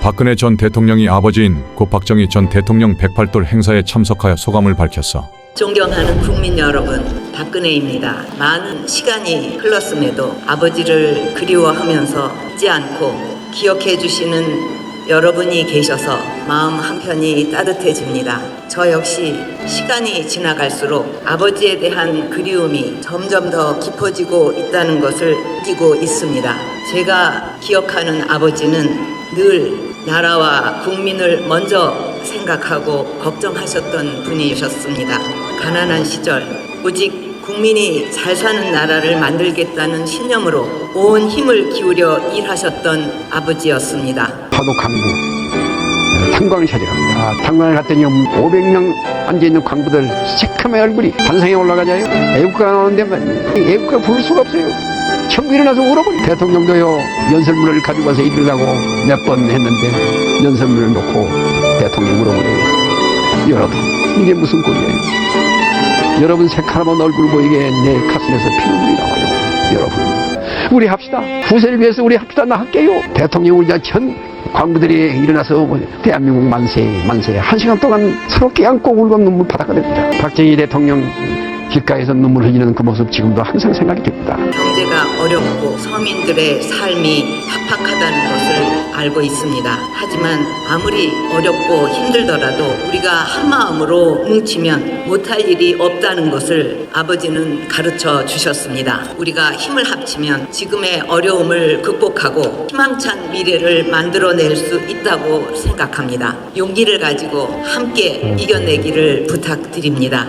박근혜 전 대통령이 아버지인 고 박정희 전 대통령 108돌 행사에 참석하여 소감을 밝혔어. 존경하는 국민 여러분, 박근혜입니다. 많은 시간이 흘렀음에도 아버지를 그리워하면서 잊지 않고 기억해 주시는 여러분이 계셔서 마음 한편이 따뜻해집니다. 저 역시 시간이 지나갈수록 아버지에 대한 그리움이 점점 더 깊어지고 있다는 것을 느끼고 있습니다. 제가 기억하는 아버지는 늘 나라와 국민을 먼저 생각하고 걱정하셨던 분이셨습니다. 가난한 시절 오직 국민이 잘 사는 나라를 만들겠다는 신념으로 온 힘을 기울여 일하셨던 아버지였습니다. 파도 강구 탄광을 찾아갑니다. 아, 탄광을 갔더니 500명 앉아있는 광부들 새카매 얼굴이 단상에 올라가자요. 애국가 나오는데 만 애국가 부를 수가 없어요. 전부 일어나서 울어버려. 대통령도요 연설문을 가지고 와서 읽으려고 몇 번 했는데 연설문을 놓고 대통령 물어보래요. 여러분 이게 무슨 꼴이에요? 여러분 새카만 얼굴 보이게 내 가슴에서 피눈물이 나와요. 여러분 우리 합시다. 후세를 위해서 우리 합시다. 나 할게요. 대통령을 위한 전 광부들이 일어나서 뭐 대한민국 만세 만세 한 시간 동안 서로 껴안고 울고 눈물 바다가 됩니다. 박정희 대통령 길가에서 눈물 흘리는 그 모습 지금도 항상 생각이 됩니다. 경제가 어렵고 서민들의 삶이 팍팍하다는 것을 알고 있습니다. 하지만 아무리 어렵고 힘들더라도 우리가 한 마음으로 뭉치면 못할 일이 없다는 것을 아버지는 가르쳐 주셨습니다. 우리가 힘을 합치면 지금의 어려움을 극복하고 희망찬 미래를 만들어낼 수 있다고 생각합니다. 용기를 가지고 함께 이겨내기를 부탁드립니다.